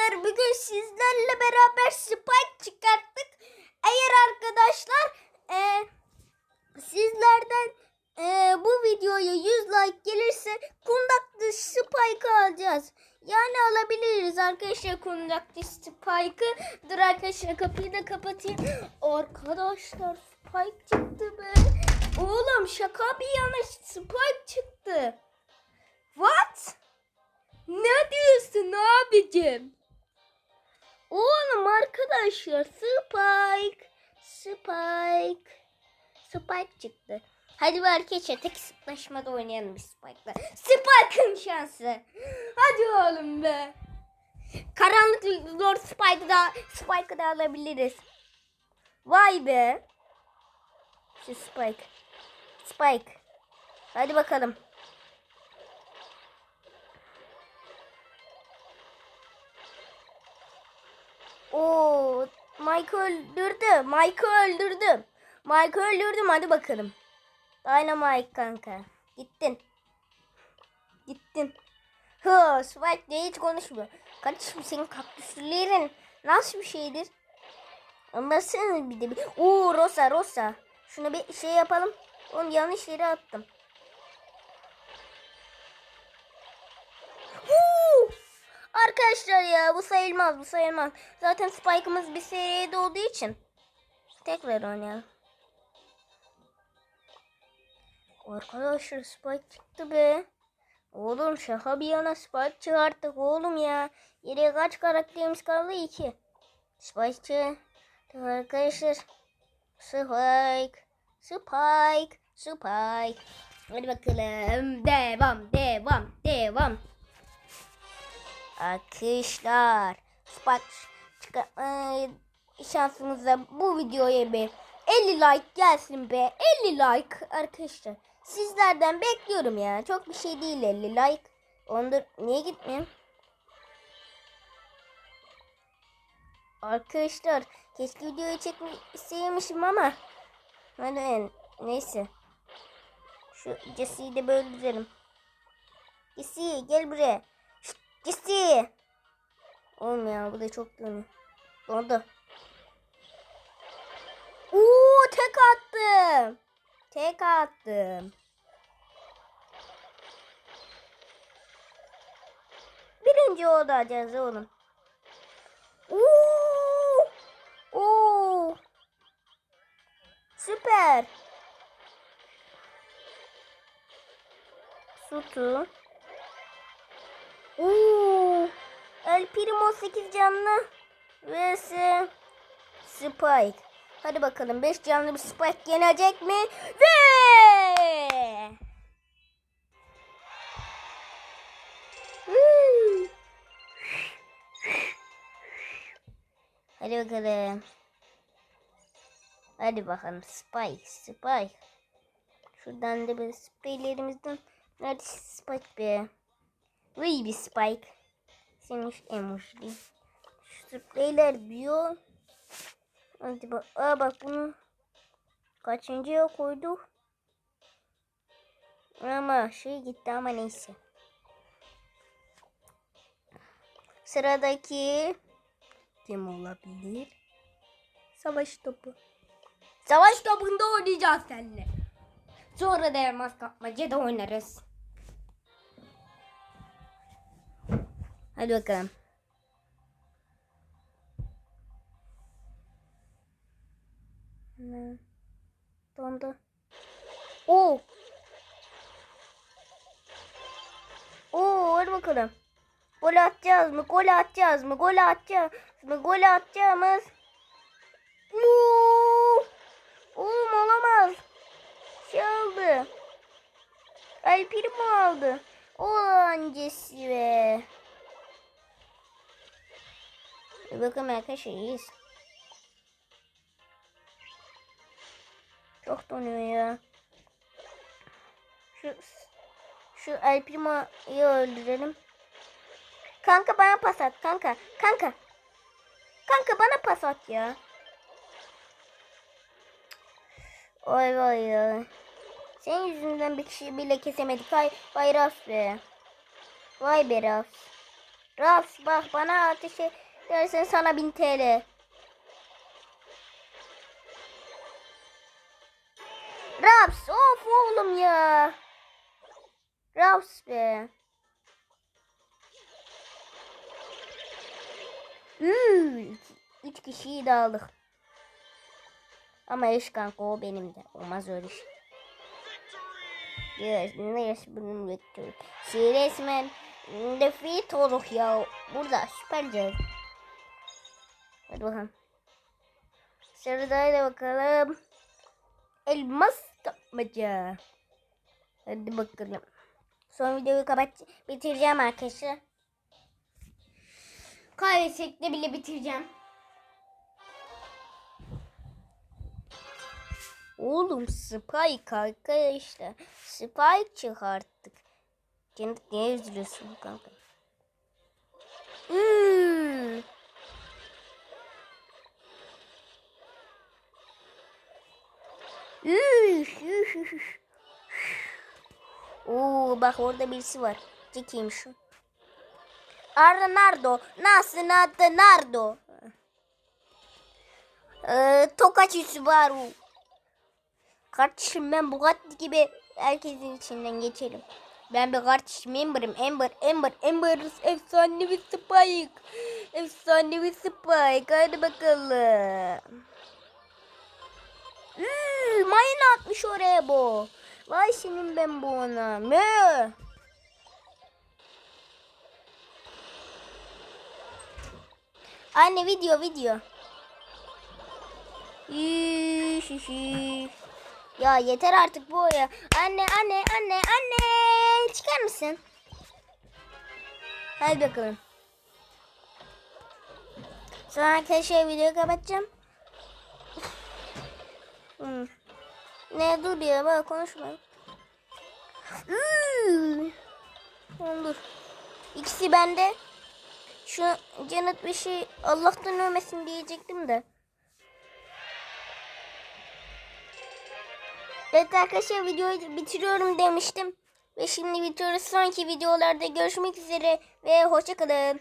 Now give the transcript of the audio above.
arkadaşlar bugün sizlerle beraber Spike çıkarttık. Eğer arkadaşlar e, sizlerden e, bu videoya 100 like gelirse kundaklı Spike alacağız. Yani alabiliriz arkadaşlar kundaklı Spike'ı. Dur arkadaşlar kapıyı da kapatayım. Arkadaşlar Spike çıktı be. Oğlum şaka bir yana Spike çıktı. What? Ne diyorsun abicim? Oğlum arkadaşlar Spike. Spike. Spike çıktı. Hadi bir arkadaşlar tek sıklaşmada oynayalım bir Spike'la. Spike'ın şansı. Hadi oğlum be. Karanlık Lord Spike'ı da, Spike'ı da alabiliriz. Vay be. Şu Spike. Spike. Hadi bakalım. Oo, Mike öldürdü. Mike öldürdüm. Mike öldürdüm. Hadi bakalım. Dynamite kanka. Gittin. Gittin. Hı, Spike diye hiç konuşmuyor. Kardeşim senin kaktüslerin nasıl bir şeydir? Anlarsana bir de bir. Oo Rosa Rosa. Şunu bir şey yapalım. Oğlum yanlış yere attım. Arkadaşlar ya bu sayılmaz bu sayılmaz. Zaten Spike'ımız bir seriyede olduğu için. Tekrar oynayalım. Arkadaşlar Spike çıktı be. Oğlum şaka bir yana Spike çıkarttık oğlum ya. Geriye kaç karakterimiz kaldı? İki. Spike çıktı arkadaşlar. Spike. Spike. Spike. Hadi bakalım. Devam. Devam. Devam. Arkadaşlar Spike çıkartma şansımıza bu videoya bir 50 like gelsin be. 50 like arkadaşlar. Sizlerden bekliyorum ya. Çok bir şey değil 50 like. Ondur niye gitmiyor arkadaşlar keşke videoyu çekmek isteymişim ama. Hadi neyse. Şu Jesse'yi de böyle düzelim. Jesse gel buraya Jessie. Oğlum ya bu da çok dönüyor. Oldu. Uuu tek attım. Tek attım. Birinci olacağız oğlum. Uuu. Uuu. Süper. Sutu. Oo, El Primo 8 canlı vs Spike. Hadi bakalım 5 canlı bir Spike yenecek mi? Ve. Hadi bakalım. Hadi bakalım Spike, Spike. Şuradan da bir spreylerimizden. Nerede Spike be? Bir Spike. Emojili. Şu spreyler diyor. Hadi bak. Aa bak bunu kaçıncıya koyduk. Ama şey gitti ama neyse. Sıradaki kim olabilir? Savaş topu. Savaş topunda oynayacağız seninle. Sonra da elmas kapmaca da oynarız. Hadi bakalım. Dondu. Oo. Oo, hadi bakalım. Gol atacağız mı? Gol atacağız mı? Gol atacağız mı? Gol atacağımız. Oo. Oğlum olamaz. Şey aldı. El Primo aldı. O öncesi bakın arkadaşlar iyiyiz. Çok donuyor ya. Şu şu El Primo'yu öldürelim. Kanka bana pas at kanka. Kanka. Kanka bana pas at ya. Oy vay ya. Senin yüzünden bir kişi bile kesemedik. Hay, vay Ras be. Vay be Ras. Raps bak bana ateş edersen sana 1000 TL. Raps of oğlum ya. Raps be. Üç, üç kişiyi de aldık. Ama eş kanka o benim de. Olmaz öyle şey. Yes, yes, bunun victory. Şey resmen defeat olduk ya. Burada süperce. Hadi bakalım. Sıradayla bakalım. Elmas tapmaca. Hadi bakalım. Son videoyu kapat bitireceğim arkadaşlar. Kaybetsek de bile bitireceğim. Oğlum Spike arkadaşlar. Spike çıkarttık. Cennet niye üzülüyorsun kanka? Hmm. Üf, bak orada birisi var. Çekeyim şu. Arnardo. Nasıl adı Nardo? Ee, Tokachi Subaru. Kardeşim ben Bugatti gibi herkesin içinden geçerim. Ben bir kardeşim Amber'ım. Amber, Amber, Amber efsane bir Spike. Efsane bir Spike. Hadi bakalım. Atmış oraya bu. Vay senin ben bu ona. Mö. Anne video video. Ya yeter artık bu ya. Anne anne anne anne çıkar mısın? Hadi bakalım. Sonra arkadaşlar videoyu kapatacağım. Hmm. Ne dur ya bak konuşma. Hmm. Dur. İkisi bende. Şu Cennet bir şey Allah'tan ölmesin diyecektim de. Evet arkadaşlar videoyu bitiriyorum demiştim. Ve şimdi bitiriyoruz. Sonraki videolarda görüşmek üzere ve hoşçakalın.